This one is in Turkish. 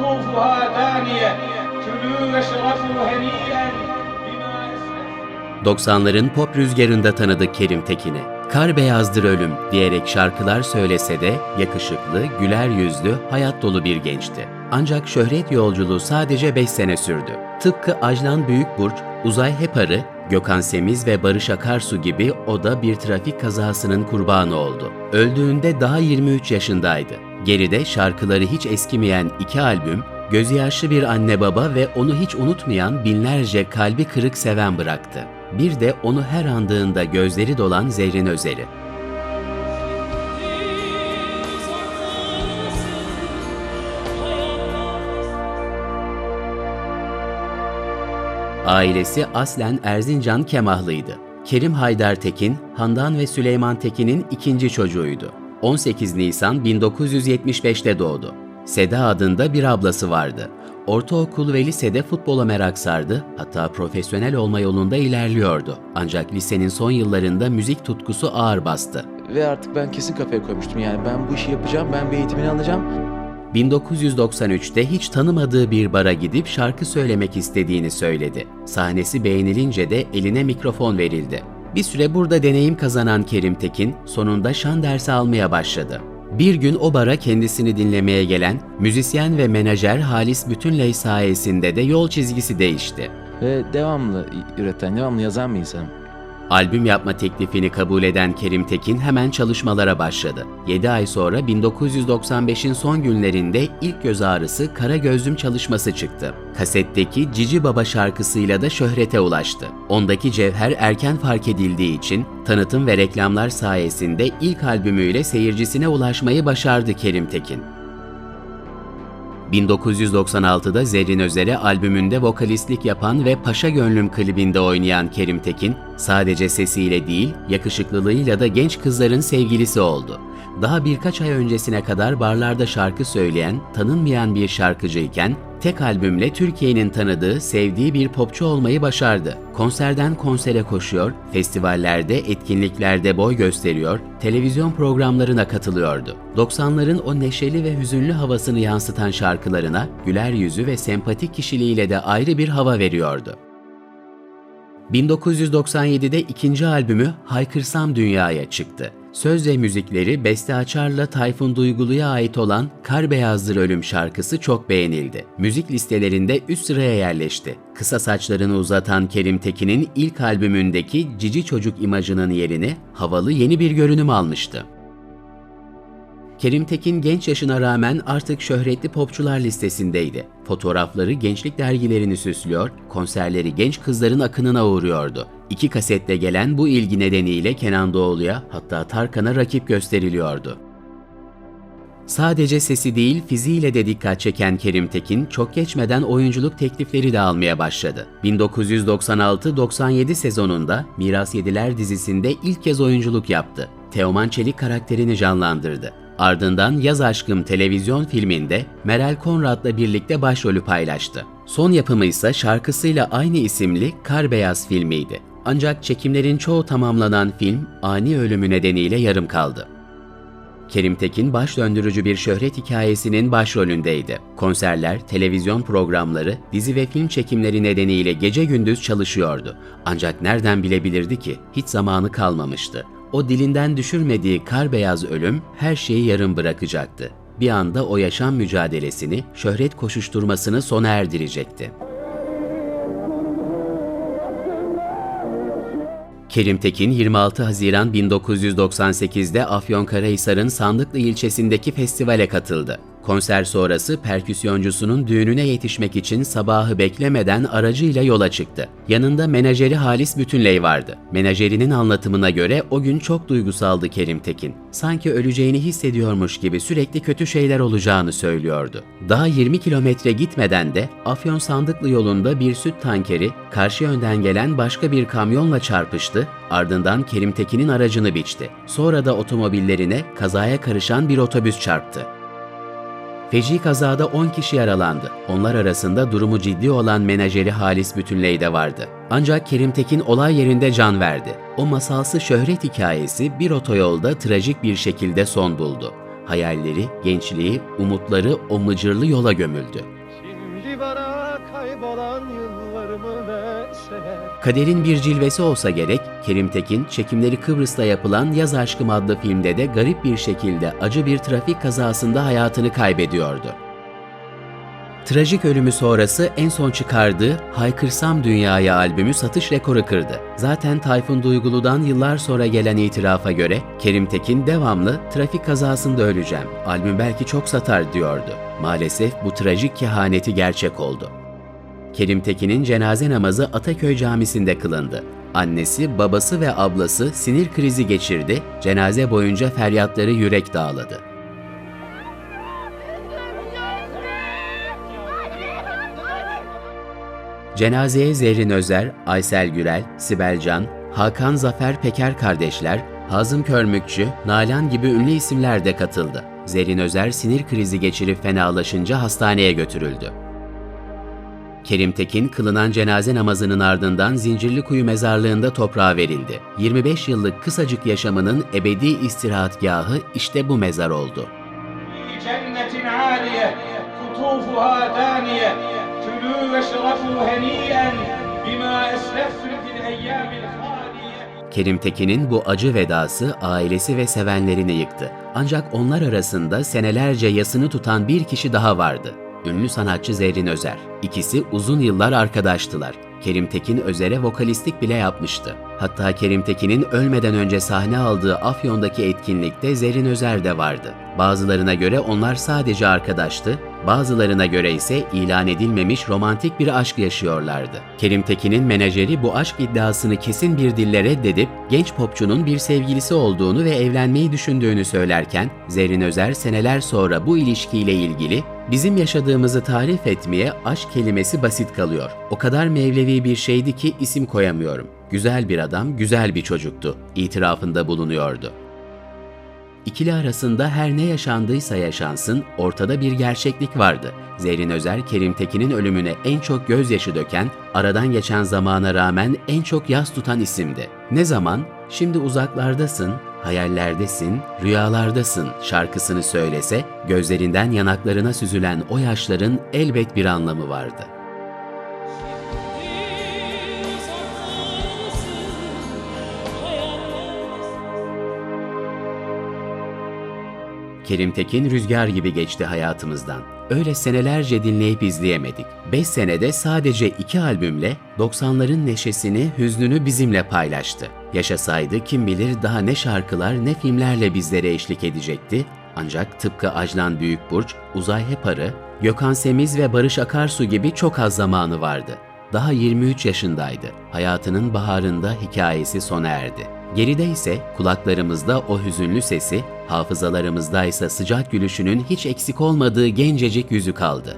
قطوفها دانية كلوا واشربوا هنيئا بما أسلفتم 90'ların pop rüzgarında tanıdık Kerim Tekin'i. Kar beyazdır ölüm diyerek şarkılar söylese de yakışıklı, güler yüzlü, hayat dolu bir gençti. Ancak şöhret yolculuğu sadece 5 sene sürdü. Tıpkı Ajlan Büyükburç, Uzay Heparı, Gökhan Semiz ve Barış Akarsu gibi o da bir trafik kazasının kurbanı oldu. Öldüğünde daha 23 yaşındaydı. Geride şarkıları hiç eskimeyen iki albüm, gözü yaşlı bir anne baba ve onu hiç unutmayan binlerce kalbi kırık seven bıraktı. Bir de onu her andığında gözleri dolan Zerrin Özer'i. Ailesi aslen Erzincan Kemahlıydı. Kerim Haydar Tekin, Handan ve Süleyman Tekin'in ikinci çocuğuydu. 18 Nisan 1975'te doğdu. Seda adında bir ablası vardı. Ortaokul ve lisede futbola merak sardı, hatta profesyonel olma yolunda ilerliyordu. Ancak lisenin son yıllarında müzik tutkusu ağır bastı. Ve artık ben kesin kafaya koymuştum yani ben bu işi yapacağım, ben bir eğitimini alacağım. 1993'te hiç tanımadığı bir bara gidip şarkı söylemek istediğini söyledi. Sahnesi beğenilince de eline mikrofon verildi. Bir süre burada deneyim kazanan Kerim Tekin sonunda şan dersi almaya başladı. Bir gün o bara kendisini dinlemeye gelen müzisyen ve menajer Halis Bütünley sayesinde de yol çizgisi değişti. Ve devamlı üreten, devamlı yazan bir insanım. Albüm yapma teklifini kabul eden Kerim Tekin hemen çalışmalara başladı. 7 ay sonra 1995'in son günlerinde ilk göz ağrısı Kara Gözlüm çalışması çıktı. Kasetteki Cici Baba şarkısıyla da şöhrete ulaştı. Ondaki cevher erken fark edildiği için tanıtım ve reklamlar sayesinde ilk albümüyle seyircisine ulaşmayı başardı Kerim Tekin. 1996'da Zerrin Özer'e albümünde vokalistlik yapan ve Paşa Gönlüm klibinde oynayan Kerim Tekin, sadece sesiyle değil, yakışıklılığıyla da genç kızların sevgilisi oldu. Daha birkaç ay öncesine kadar barlarda şarkı söyleyen, tanınmayan bir şarkıcıyken, tek albümle Türkiye'nin tanıdığı, sevdiği bir popçu olmayı başardı. Konserden konsere koşuyor, festivallerde, etkinliklerde boy gösteriyor, televizyon programlarına katılıyordu. 90'ların o neşeli ve hüzünlü havasını yansıtan şarkılarına güler yüzü ve sempatik kişiliğiyle de ayrı bir hava veriyordu. 1997'de ikinci albümü Haykırsam Dünya'ya çıktı. Söz ve müzikleri Beste Açar'la Tayfun Duygulu'ya ait olan Kar Beyazdır Ölüm şarkısı çok beğenildi. Müzik listelerinde üst sıraya yerleşti. Kısa saçlarını uzatan Kerim Tekin'in ilk albümündeki cici çocuk imajının yerini havalı yeni bir görünüm almıştı. Kerim Tekin genç yaşına rağmen artık şöhretli popçular listesindeydi. Fotoğrafları gençlik dergilerini süslüyor, konserleri genç kızların akınına uğruyordu. İki kasetle gelen bu ilgi nedeniyle Kenan Doğulu'ya hatta Tarkan'a rakip gösteriliyordu. Sadece sesi değil, fiziğiyle de dikkat çeken Kerim Tekin çok geçmeden oyunculuk teklifleri de almaya başladı. 1996-97 sezonunda Miras Yediler dizisinde ilk kez oyunculuk yaptı. Teoman Çelik karakterini canlandırdı. Ardından Yaz Aşkım televizyon filminde Meral Konrad'la birlikte başrolü paylaştı. Son yapımı ise şarkısıyla aynı isimli Kar Beyaz filmiydi. Ancak çekimlerin çoğu tamamlanan film ani ölümü nedeniyle yarım kaldı. Kerim Tekin baş döndürücü bir şöhret hikayesinin başrolündeydi. Konserler, televizyon programları, dizi ve film çekimleri nedeniyle gece gündüz çalışıyordu. Ancak nereden bilebilirdi ki hiç zamanı kalmamıştı. O dilinden düşürmediği kar beyaz ölüm her şeyi yarım bırakacaktı. Bir anda o yaşam mücadelesini, şöhret koşuşturmasını sona erdirecekti. Kerim Tekin 26 Haziran 1998'de Afyonkarahisar'ın Sandıklı ilçesindeki festivale katıldı. Konser sonrası perküsyoncusunun düğününe yetişmek için sabahı beklemeden aracıyla yola çıktı. Yanında menajeri Halis Bütünley vardı. Menajerinin anlatımına göre o gün çok duygusaldı Kerim Tekin. Sanki öleceğini hissediyormuş gibi sürekli kötü şeyler olacağını söylüyordu. Daha 20 kilometre gitmeden de Afyon Sandıklı yolunda bir süt tankeri karşı yönden gelen başka bir kamyonla çarpıştı, ardından Kerim Tekin'in aracını biçti. Sonra da otomobillerine kazaya karışan bir otobüs çarptı. Feci kazada 10 kişi yaralandı. Onlar arasında durumu ciddi olan menajeri Halis Bütünley de vardı. Ancak Kerim Tekin olay yerinde can verdi. O masalsı şöhret hikayesi bir otoyolda trajik bir şekilde son buldu. Hayalleri, gençliği, umutları o mıcırlı yola gömüldü. Kaderin bir cilvesi olsa gerek, Kerim Tekin, çekimleri Kıbrıs'ta yapılan Yaz Aşkım adlı filmde de garip bir şekilde acı bir trafik kazasında hayatını kaybediyordu. Trajik ölümü sonrası en son çıkardığı Haykırsam Dünya'ya albümü satış rekoru kırdı. Zaten Tayfun Duygulu'dan yıllar sonra gelen itirafa göre Kerim Tekin devamlı trafik kazasında öleceğim, albüm belki çok satar diyordu. Maalesef bu trajik kehaneti gerçek oldu. Kerim Tekin'in cenaze namazı Ataköy Camisi'nde kılındı. Annesi, babası ve ablası sinir krizi geçirdi, cenaze boyunca feryatları yürek dağladı. Cenazeye Zerrin Özer, Aysel Gürel, Sibel Can, Hakan Zafer Peker kardeşler, Hazım Körmükçü, Nalan gibi ünlü isimler de katıldı. Zerrin Özer sinir krizi geçirip fenalaşınca hastaneye götürüldü. Kerim Tekin kılınan cenaze namazının ardından Zincirlikuyu mezarlığında toprağa verildi. 25 yıllık kısacık yaşamının ebedi istirahatgahı işte bu mezar oldu. Cennetin aliye, kutufuha daniye, tülü ve şırafu heniyen, bima eslefri fil eyyamil Kerim Tekin'in bu acı vedası ailesi ve sevenlerini yıktı. Ancak onlar arasında senelerce yasını tutan bir kişi daha vardı. Ünlü sanatçı Zerrin Özer. İkisi uzun yıllar arkadaştılar. Kerim Tekin Özer'e vokalistlik bile yapmıştı. Hatta Kerim Tekin'in ölmeden önce sahne aldığı Afyon'daki etkinlikte Zerrin Özer de vardı. Bazılarına göre onlar sadece arkadaştı, bazılarına göre ise ilan edilmemiş romantik bir aşk yaşıyorlardı. Kerim Tekin'in menajeri bu aşk iddiasını kesin bir dille reddedip genç popçunun bir sevgilisi olduğunu ve evlenmeyi düşündüğünü söylerken Zerrin Özer seneler sonra bu ilişkiyle ilgili Bizim yaşadığımızı tarif etmeye aşk kelimesi basit kalıyor. O kadar mevlevi bir şeydi ki isim koyamıyorum. Güzel bir adam, güzel bir çocuktu. itirafında bulunuyordu. İkili arasında her ne yaşandıysa yaşansın, ortada bir gerçeklik vardı. Zerrin Özer, Kerim Tekin'in ölümüne en çok gözyaşı döken, aradan geçen zamana rağmen en çok yas tutan isimdi. Ne zaman? Şimdi uzaklardasın, hayallerdesin, rüyalardasın şarkısını söylese, gözlerinden yanaklarına süzülen o yaşların elbet bir anlamı vardı. Kerim Tekin rüzgar gibi geçti hayatımızdan. Öyle senelerce dinleyip izleyemedik. 5 senede sadece iki albümle 90'ların neşesini, hüznünü bizimle paylaştı. Yaşasaydı kim bilir daha ne şarkılar ne filmlerle bizlere eşlik edecekti. Ancak tıpkı Ajlan Büyükburç, Uzay Heparı, Gökhan Semiz ve Barış Akarsu gibi çok az zamanı vardı. Daha 23 yaşındaydı. Hayatının baharında hikayesi sona erdi. Geride ise kulaklarımızda o hüzünlü sesi, hafızalarımızda ise sıcak gülüşünün hiç eksik olmadığı gencecik yüzü kaldı.